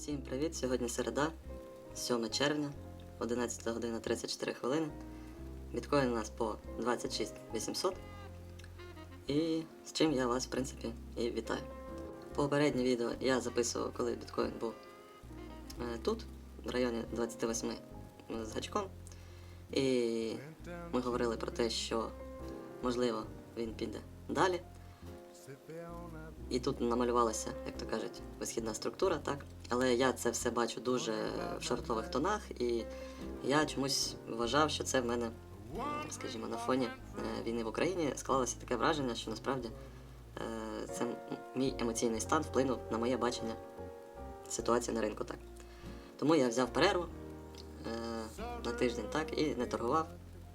Всім привіт! Сьогодні середа, 7 червня, 11 година 34 хвилини. Біткоін у нас по 26 800. І з чим я вас, в принципі, і вітаю. Попереднє відео я записував, коли біткоін був е, тут, в районі 28 з гачком. І ми говорили про те, що можливо він піде далі. І тут намалювалася, як то кажуть, висхідна структура, так? Але я це все бачу дуже в шортових тонах, і я чомусь вважав, що це в мене, скажімо, на фоні е, війни в Україні склалося таке враження, що насправді е, це мій емоційний стан вплинув на моє бачення ситуації на ринку. так. Тому я взяв перерву е, на тиждень так, і не торгував,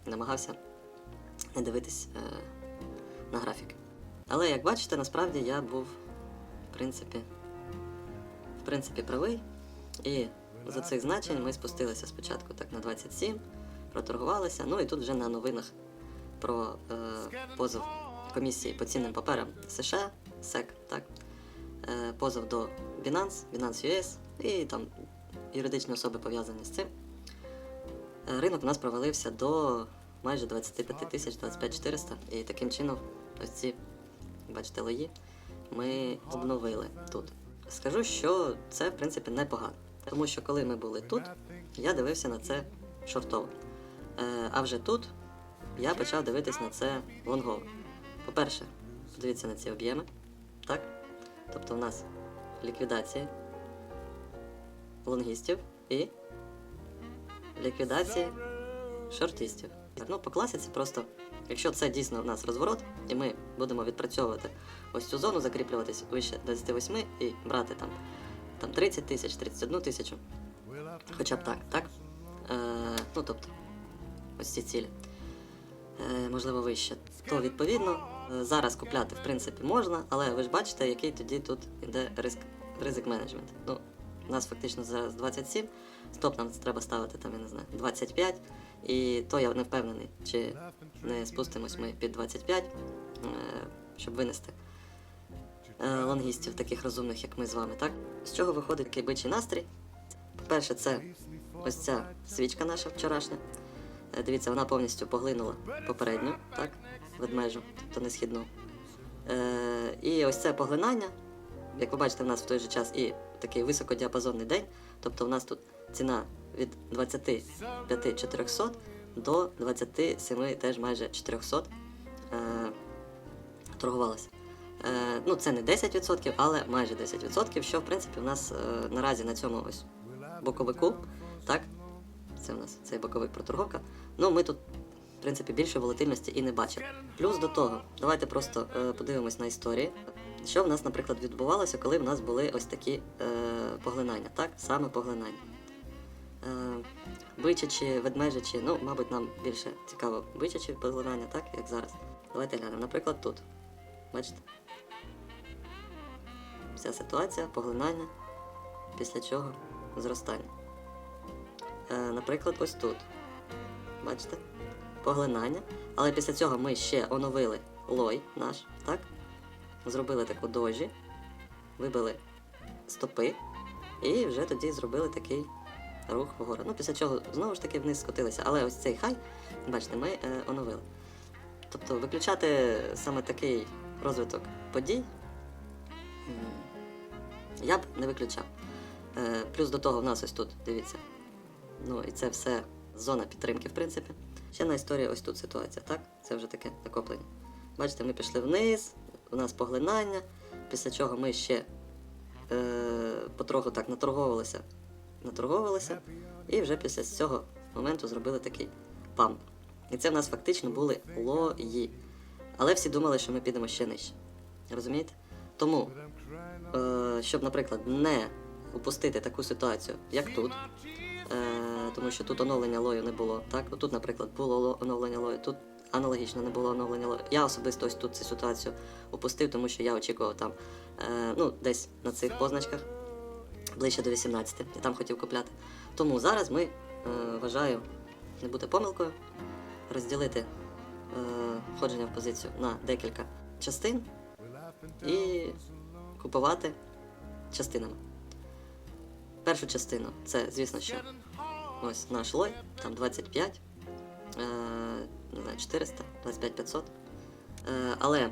намагався не дивитись на графіки. Але як бачите, насправді я був, в принципі, в принципі, правий. І за цих значень ми спустилися спочатку так на 27, проторгувалися. Ну і тут вже на новинах про е, позов комісії по цінним паперам США, SEC, так, е, позов до Binance, Binance US і там юридичні особи пов'язані з цим. Е, Ринок у нас провалився до майже 25 тисяч, 25 400, і таким чином ось ці, бачите, лої ми обновили тут. Скажу, що це в принципі непогано. Тому що коли ми були тут, я дивився на це шортово. Е, а вже тут я почав дивитись на це лонгово. По-перше, подивіться на ці об'єми. Так? Тобто у нас ліквідації лонгістів і ліквідації шортистів. Ну, по класиці просто, якщо це дійсно у нас розворот, і ми будемо відпрацьовувати ось цю зону, закріплюватись вище 28 і брати там, там 30 тисяч, 31 тисячу, хоча б так, так? Е, ну, тобто, ось ці цілі. Е, можливо, вище. То відповідно е, зараз купляти в принципі можна, але ви ж бачите, який тоді тут ризик, ризик менеджмент. Ну, у нас фактично зараз 27, стоп нам треба ставити там, я не знаю, 25. І то я не впевнений, чи не спустимось ми під 25, е, щоб винести е, лонгістів, таких розумних, як ми з вами. Так? З чого виходить такий бичий настрій? По-перше, це ось ця свічка наша вчорашня. Е, Дивіться, вона повністю поглинула попередню, так? Ведмежу, тобто не східну. І ось це поглинання, як ви бачите, в нас в той же час і такий високодіапазонний день. Тобто в нас тут ціна від 25 400 до 27 теж майже 400 е, торгувалася. Е, ну, це не 10%, але майже 10%, що в принципі в нас е, наразі на цьому ось боковику, так, це у нас цей боковик проторговка. Ну, ми тут, в принципі, більше волатильності і не бачимо. Плюс до того, давайте просто е, подивимось на історії. Що в нас, наприклад, відбувалося, коли в нас були ось такі е, поглинання, так? Саме поглинання. Е, бичачі, ведмежачі, ну, мабуть, нам більше цікаво бичачі поглинання, так, як зараз. Давайте глянемо. Наприклад, тут. Бачите? Вся ситуація, поглинання, після чого зростання. Е, наприклад, ось тут. Бачите? Поглинання. Але після цього ми ще оновили лой наш? Зробили таку дожі, вибили стопи, і вже тоді зробили такий рух вгору. Ну, після чого знову ж таки вниз скотилися. Але ось цей хай, бачите, ми е, оновили. Тобто виключати саме такий розвиток подій я б не виключав. Е, плюс до того в нас ось тут, дивіться. Ну і це все зона підтримки, в принципі. Ще на історії ось тут ситуація, так? Це вже таке накоплення. Бачите, ми пішли вниз, у нас поглинання, після чого ми ще е, потроху так наторговувалися, наторговувалися, і вже після цього моменту зробили такий памп. І це в нас фактично були лої. Але всі думали, що ми підемо ще нижче. Розумієте? Тому, е, щоб, наприклад, не упустити таку ситуацію, як тут, е, тому що тут оновлення лою не було. Так? Тут, наприклад, було оновлення лою, тут аналогічно не було оновлення. Я особисто ось тут цю ситуацію упустив, тому що я очікував там е, ну, десь на цих позначках ближче до 18, і там хотів купляти. Тому зараз ми, е, вважаю, не буде помилкою, розділити е, входження в позицію на декілька частин і купувати частинами. першу частину це, звісно, що ось наш лой, там 25, е, не знаю, 400, 25 500. Е, але е,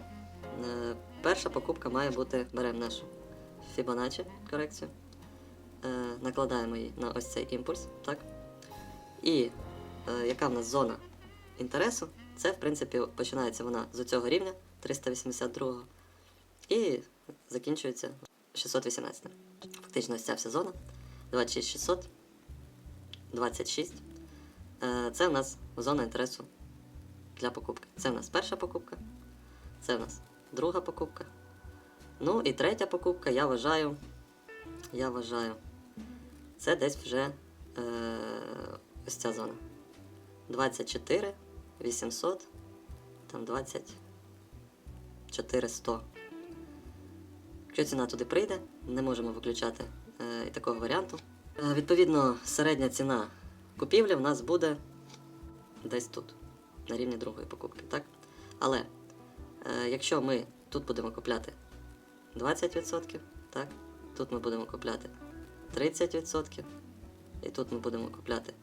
перша покупка має бути, беремо нашу Fibonacci корекцію, е, накладаємо її на ось цей імпульс, так? І е, яка в нас зона інтересу? Це, в принципі, починається вона з цього рівня 382 і закінчується 618. Фактично ось ця вся зона 26600, 26. Е, Це в нас зона інтересу для покупки. Це в нас перша покупка, це в нас друга покупка. Ну і третя покупка, я вважаю, я вважаю, це десь вже е, ось ця зона. 24 800, там 24 100. Якщо ціна туди прийде, не можемо виключати е, і такого варіанту. Е, відповідно, середня ціна купівлі в нас буде десь тут, на рівні другої покупки. Так? Але е, якщо ми тут будемо купляти 20%, так? тут ми будемо купляти 30%, і тут ми будемо купляти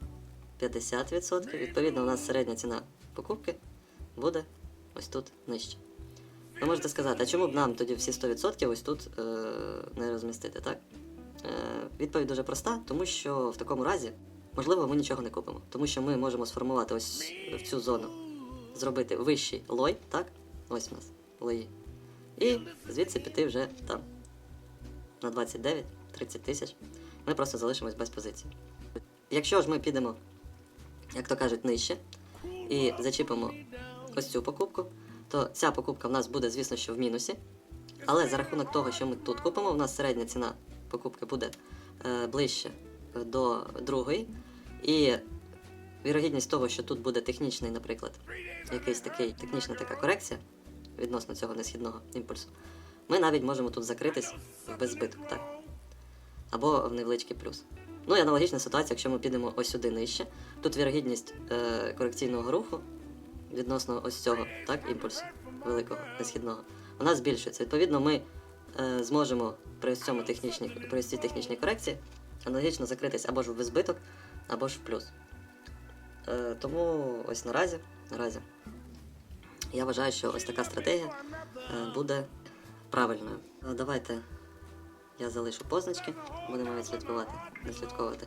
50%. Відповідно, у нас середня ціна покупки буде ось тут нижче. Ви можете сказати, а чому б нам тоді всі 100% ось тут е, не розмістити, так? Е, відповідь дуже проста, тому що в такому разі, можливо, ми нічого не купимо. Тому що ми можемо сформувати ось в цю зону, зробити вищий лой, так? Ось у нас лої. І звідси піти вже там на 29-30 тисяч. Ми просто залишимось без позиції. Якщо ж ми підемо, як то кажуть, нижче і зачіпимо ось цю покупку, то ця покупка в нас буде, звісно, що в мінусі. Але за рахунок того, що ми тут купимо, у нас середня ціна покупки буде е, ближче до другої. І вірогідність того, що тут буде технічний, наприклад, якийсь такий технічна така корекція відносно цього несхідного імпульсу, ми навіть можемо тут закритись в беззбиток, так? Або в невеличкий плюс. Ну і аналогічна ситуація, якщо ми підемо ось сюди нижче, тут вірогідність е, корекційного руху відносно ось цього так, імпульсу великого несхідного, вона збільшується. Відповідно, ми е, зможемо при цьому технічній, при цій технічній корекції аналогічно закритись або ж в збиток, або ж в плюс. Е, тому ось наразі, наразі я вважаю, що ось така стратегія е, буде правильною. Е, Давайте я залишу позначки, будемо відслідкувати, відслідковувати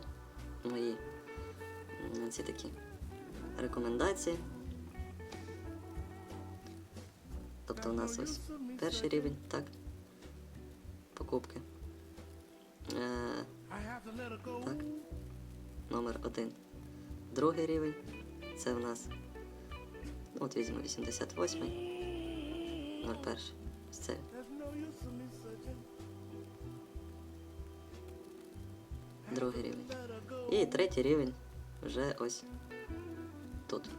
мої ці такі рекомендації. Тобто у нас ось перший рівень, так, покупки. Е, так, номер один. Другий рівень. Це в нас. От візьмемо 88. 01. Ось це. Другий рівень. І третій рівень вже ось тут.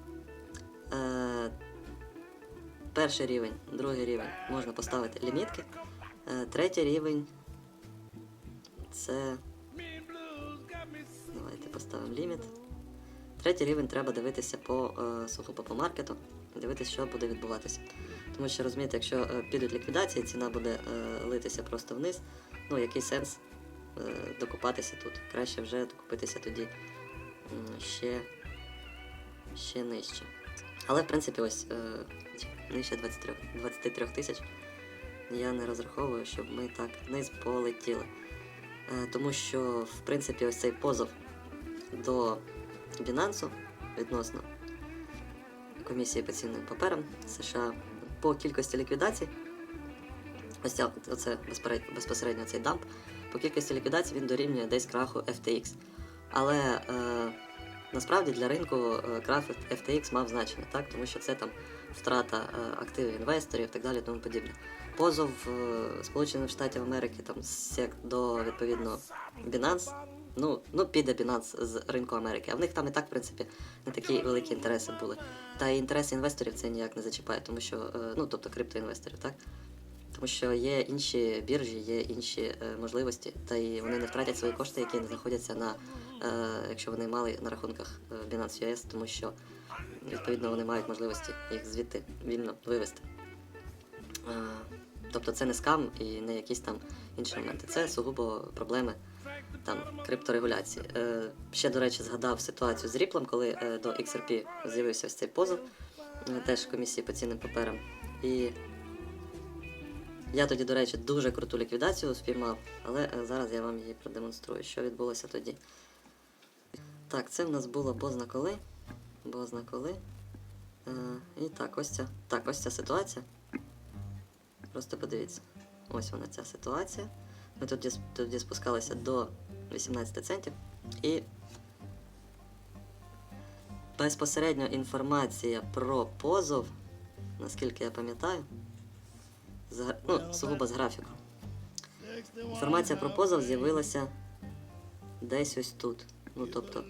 Е, перший рівень, другий рівень можна поставити лімітки. Е, третій рівень це. Поставимо ліміт. Третій рівень треба дивитися по е, сугубо по маркету, дивитися, що буде відбуватися. Тому що розумієте, якщо е, підуть ліквідації, ціна буде е, литися просто вниз. Ну, який сенс е, докупатися тут? Краще вже докупитися тоді ще, ще нижче. Але в принципі ось е, нижче 23, 23 тисяч я не розраховую, щоб ми так вниз полетіли. Е, тому що, в принципі, ось цей позов до Binance відносно комісії по цінним паперам США по кількості ліквідацій. Ось ця, оце безпосередньо цей дамп. По кількості ліквідацій він дорівнює десь краху FTX. Але е, насправді для ринку е, крах FTX мав значення, так? тому що це там втрата е, активів інвесторів і так далі, тому подібне. Позов е, Сполучених Штатів Америки там до відповідно Binance. Ну, ну піде Binance з ринку Америки. А в них там і так, в принципі, не такі великі інтереси були. Та і інтереси інвесторів це ніяк не зачіпає, тому що, е, ну тобто криптоінвесторів, так? Тому що є інші біржі, є інші е, можливості, та і вони не втратять свої кошти, які не знаходяться на, е, якщо вони мали на рахунках е, Binance US, тому що відповідно вони мають можливості їх звідти вільно вивести. Е, тобто це не скам і не якісь там інші моменти. Це сугубо проблеми там крипторегуляції. Е, ще, до речі, згадав ситуацію з Ріплом, коли е, до XRP з'явився цей позов, е, теж комісії по цінним паперам. І я тоді, до речі, дуже круту ліквідацію спіймав, але е, зараз я вам її продемонструю, що відбулося тоді. Так, це в нас було бозна коли. Бозна коли. Е, і так, ось ця. Так, ось ця ситуація. Просто подивіться. Ось вона ця ситуація. Ми тоді, тоді спускалися до 18 центів. І безпосередньо інформація про позов, наскільки я пам'ятаю, з, ну, сугубо з графіку. Інформація про позов з'явилася десь ось тут. Ну, тобто,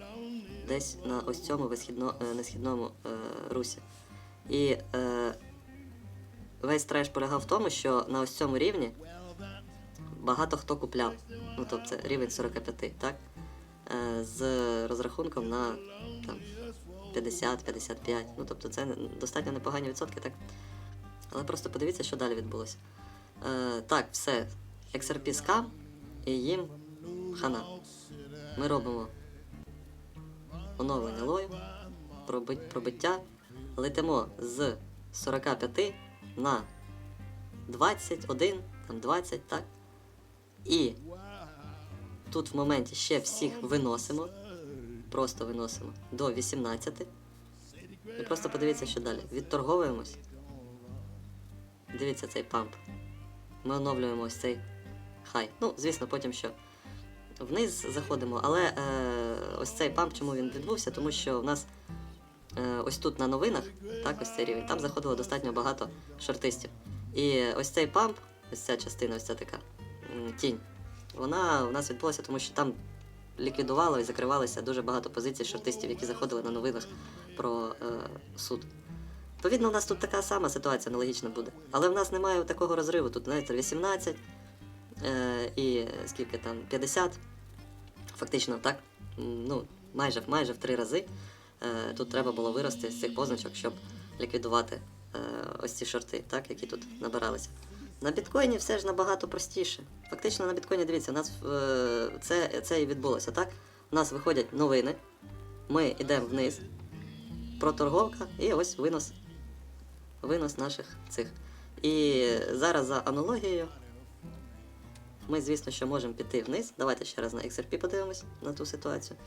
десь на ось цьому висхідно, е, несхідному е, русі. І е, весь треш полягав в тому, що на ось цьому рівні багато хто купляв. Ну, тобто це рівень 45, так? Е, з розрахунком на там, 50-55. Ну, тобто це достатньо непогані відсотки, так? Але просто подивіться, що далі відбулося. Е, так, все. XRP скам, і їм хана. Ми робимо оновлення лою, пробиття, летимо з 45 на 21, там 20, так? І тут в моменті ще всіх виносимо, просто виносимо до 18. І просто подивіться, що далі. Відторговуємось. Дивіться цей памп. Ми оновлюємо ось цей хай. Ну, звісно, потім що. Вниз заходимо, але е, ось цей памп, чому він відбувся? Тому що в нас е, ось тут на новинах, так, ось цей рівень, там заходило достатньо багато шортистів. І ось цей памп, ось ця частина, ось ця така тінь, вона у нас відбулася, тому що там ліквідувало і закривалося дуже багато позицій шортистів, які заходили на новинах про е, суд. Відповідно, у нас тут така сама ситуація аналогічна буде. Але в нас немає такого розриву. Тут знаєте, 18 е, і скільки там 50. Фактично, так. Ну, майже, майже в три рази. Е, тут треба було вирости з цих позначок, щоб ліквідувати е, ось ці шорти, так, які тут набиралися. На біткоїні все ж набагато простіше. Фактично на біткоїні, дивіться, у нас е, це, це і відбулося, так? У нас виходять новини, ми йдемо вниз, проторговка і ось винос. Винос наших цих. І зараз за аналогією ми, звісно, що можемо піти вниз. Давайте ще раз на XRP подивимось на ту ситуацію,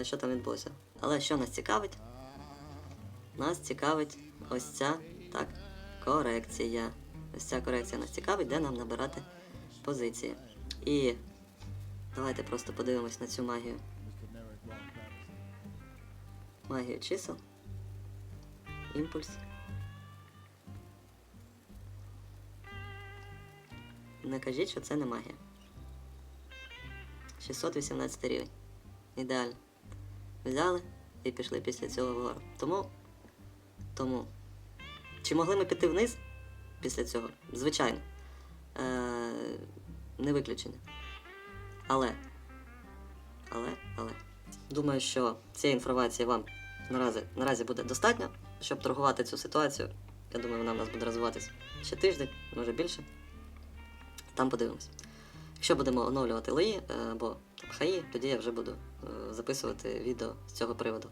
е, що там відбулося. Але що нас цікавить? Нас цікавить ось ця так, корекція. Ось ця корекція нас цікавить, де нам набирати позиції. І давайте просто подивимось на цю магію. Магію чисел. Імпульс. Не кажіть, що це не магія. 618 рівень. Ідеально. Взяли і пішли після цього вгору. Тому. Тому. Чи могли ми піти вниз після цього? Звичайно. Е, не виключення. Але. Але, але. Думаю, що цієї інформації вам наразі, наразі буде достатньо, щоб торгувати цю ситуацію. Я думаю, вона в нас буде розвиватися ще тиждень, може більше. Там подивимось. Якщо будемо оновлювати лої е, або хаї, тоді я вже буду е, записувати відео з цього приводу.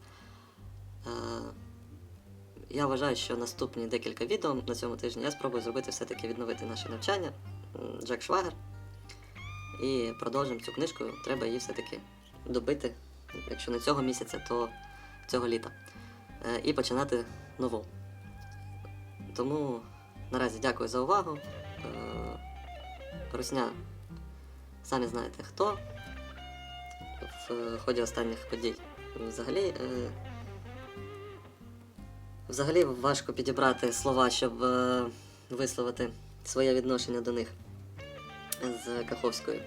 Я вважаю, що наступні декілька відео на цьому тижні я спробую зробити все-таки відновити наше навчання Джек Швагер. І продовжимо цю книжку. Треба її все-таки добити, якщо не цього місяця, то цього літа. Е, І починати нову. Тому наразі дякую за увагу. Е, Русня, самі знаєте хто в ході останніх подій. Взагалі, е, взагалі важко підібрати слова, щоб е, висловити своє відношення до них з Каховською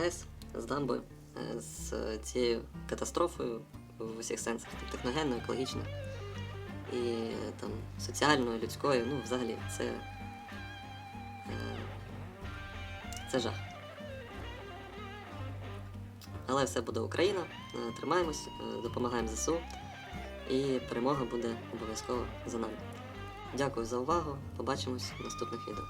ГЕС, з дамбою, е, з цією катастрофою в усіх сенсах, там, техногенною, екологічною і е, там соціальною, людською. Ну, взагалі, це. е, це жах. Але все буде Україна. Е, Тримаємось, допомагаємо ЗСУ. І перемога буде обов'язково за нами. Дякую за увагу. Побачимось в наступних відео.